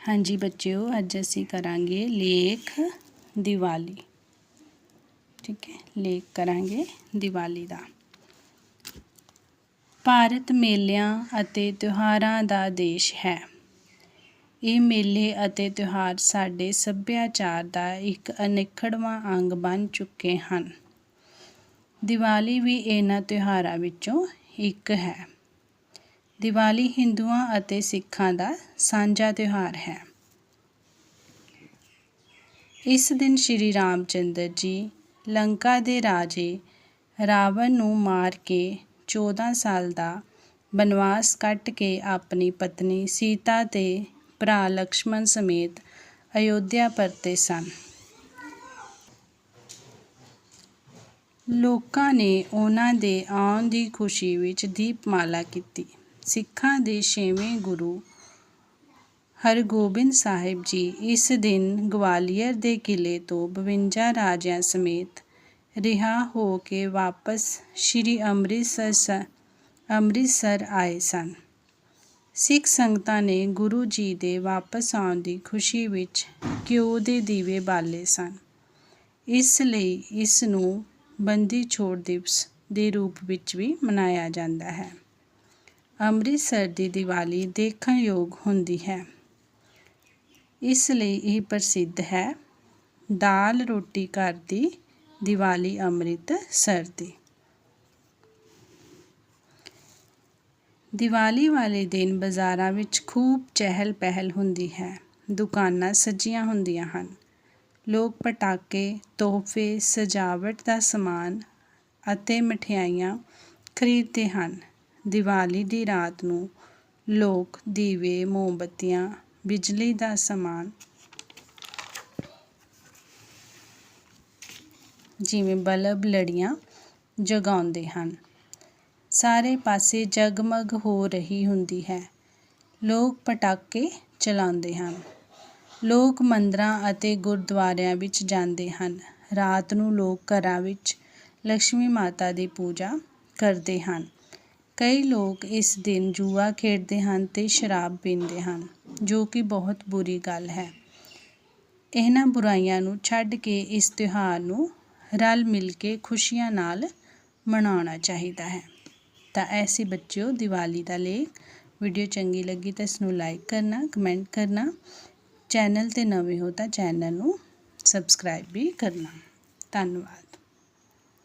ਹਾਂਜੀ ਬੱਚਿਓ, ਅੱਜ ਅਸੀਂ ਕਰਾਂਗੇ ਲੇਖ ਦੀਵਾਲੀ। ਠੀਕ ਹੈ, ਲੇਖ ਕਰਾਂਗੇ ਦੀਵਾਲੀ ਦਾ। ਭਾਰਤ ਮੇਲਿਆਂ ਅਤੇ ਤਿਉਹਾਰਾਂ ਦਾ ਦੇਸ਼ ਹੈ। ਇਹ ਮੇਲੇ ਅਤੇ ਤਿਉਹਾਰ ਸਾਡੇ ਸੱਭਿਆਚਾਰ ਦਾ ਇੱਕ ਅਨਿੱਖੜਵਾਂ ਅੰਗ ਬਣ ਚੁੱਕੇ ਹਨ। ਦੀਵਾਲੀ ਵੀ ਇਹਨਾਂ ਤਿਉਹਾਰਾਂ ਵਿੱਚੋਂ ਇੱਕ ਹੈ। ਦੀਵਾਲੀ ਹਿੰਦੂਆਂ ਅਤੇ ਸਿੱਖਾਂ ਦਾ ਸਾਂਝਾ ਤਿਉਹਾਰ ਹੈ। ਇਸ ਦਿਨ ਸ਼੍ਰੀ ਰਾਮ ਚੰਦਰ ਜੀ ਲੰਕਾ ਦੇ ਰਾਜੇ ਰਾਵਣ ਨੂੰ ਮਾਰ ਕੇ 14 ਸਾਲ ਦਾ ਬਨਵਾਸ ਕੱਟ ਕੇ ਆਪਣੀ ਪਤਨੀ ਸੀਤਾ ਤੇ ਭਰਾ ਲਕਸ਼ਮਣ ਸਮੇਤ ਅਯੋਧਿਆ ਪਰਤੇ ਸਨ। ਲੋਕਾਂ ਨੇ ਉਹਨਾਂ ਦੇ ਆਉਣ ਦੀ ਖੁਸ਼ੀ ਵਿੱਚ ਦੀਪਮਾਲਾ ਕੀਤੀ। ਸਿੱਖਾਂ ਦੇ ਛੇਵੇਂ ਗੁਰੂ ਹਰਗੋਬਿੰਦ ਸਾਹਿਬ ਜੀ ਇਸ ਦਿਨ ਗਵਾਲੀਅਰ ਦੇ ਕਿਲੇ ਤੋਂ 52 ਰਾਜਿਆਂ ਸਮੇਤ ਰਿਹਾ ਹੋ ਕੇ ਵਾਪਸ ਸ੍ਰੀ ਅੰਮ੍ਰਿਤਸਰ ਅੰਮ੍ਰਿਤਸਰ ਆਏ ਸਨ। ਸਿੱਖ ਸੰਗਤਾਂ ਨੇ ਗੁਰੂ ਜੀ ਦੇ ਵਾਪਸ ਆਉਣ ਦੀ ਖੁਸ਼ੀ ਵਿੱਚ ਘਿਓ ਦੇ ਦੀਵੇ ਬਾਲੇ ਸਨ। ਇਸ ਲਈ ਇਸ ਨੂੰ ਬੰਦੀ ਛੋੜ ਦਿਵਸ ਦੇ ਰੂਪ ਵਿੱਚ ਵੀ ਮਨਾਇਆ ਜਾਂਦਾ ਹੈ। ਅੰਮ੍ਰਿਤਸਰ ਦੀ ਦੀਵਾਲੀ ਦੇਖਣ ਯੋਗ ਹੁੰਦੀ ਹੈ। ਇਸ ਲਈ ਇਹ ਪ੍ਰਸਿੱਧ ਹੈ। ਦਾਲ ਰੋਟੀ ਘਰ ਦੀ, ਦੀਵਾਲੀ ਅੰਮ੍ਰਿਤਸਰ ਦੀ। ਦੀਵਾਲੀ ਵਾਲੇ ਦਿਨ ਬਾਜ਼ਾਰਾਂ ਵਿੱਚ ਖੂਬ ਚਹਿਲ ਪਹਿਲ ਹੁੰਦੀ ਹੈ। ਦੁਕਾਨਾਂ ਸਜੀਆਂ ਹੁੰਦੀਆਂ ਹਨ। ਲੋਕ ਪਟਾਕੇ, ਤੋਹਫੇ, ਸਜਾਵਟ ਦਾ ਸਮਾਨ ਅਤੇ ਮਠਿਆਈਆਂ ਖਰੀਦਦੇ ਹਨ। ਦੀਵਾਲੀ ਦੀ ਰਾਤ ਨੂੰ ਲੋਕ ਦੀਵੇ, ਮੋਮਬੱਤੀਆਂ, ਬਿਜਲੀ ਦਾ ਸਮਾਨ ਜਿਵੇਂ ਬਲਬ, ਲੜੀਆਂ ਜਗਾਉਂਦੇ ਹਨ। ਸਾਰੇ ਪਾਸੇ ਜਗਮਗ ਹੋ ਰਹੀ ਹੁੰਦੀ ਹੈ। ਲੋਕ ਪਟਾਕੇ ਚਲਾਉਂਦੇ ਹਨ। ਲੋਕ ਮੰਦਰਾਂ ਅਤੇ ਗੁਰਦੁਆਰਿਆਂ ਵਿੱਚ ਜਾਂਦੇ ਹਨ। ਰਾਤ ਨੂੰ ਲੋਕ ਘਰਾਂ ਵਿੱਚ ਲక్ష్ਮੀ ਮਾਤਾ ਦੀ ਪੂਜਾ ਕਰਦੇ ਹਨ। ਕਈ ਲੋਕ ਇਸ ਦਿਨ ਜੂਆ ਖੇਡਦੇ ਹਨ ਅਤੇ ਸ਼ਰਾਬ ਪੀਂਦੇ ਹਨ, ਜੋ ਕਿ ਬਹੁਤ ਬੁਰੀ ਗੱਲ ਹੈ। ਇਹਨਾਂ ਬੁਰਾਈਆਂ ਨੂੰ ਛੱਡ ਕੇ ਇਸ ਤਿਉਹਾਰ ਨੂੰ ਰਲ ਮਿਲ ਕੇ ਖੁਸ਼ੀਆਂ ਨਾਲ ਮਨਾਉਣਾ ਚਾਹੀਦਾ ਹੈ। ਤਾਂ ਐਸੀ ਬੱਚਿਓ ਦੀਵਾਲੀ ਦਾ ਲੇਖ। ਵੀਡੀਓ ਚੰਗੀ ਲੱਗੀ ਤਾਂ ਇਸ ਨੂੰ ਲਾਈਕ ਕਰਨਾ, ਕਮੈਂਟ ਕਰਨਾ। ਚੈਨਲ ਤੇ ਨਵੇਂ ਹੋ ਤਾਂ ਚੈਨਲ ਨੂੰ ਸਬਸਕ੍ਰਾਈਬ ਵੀ ਕਰਨਾ। ਧੰਨਵਾਦ।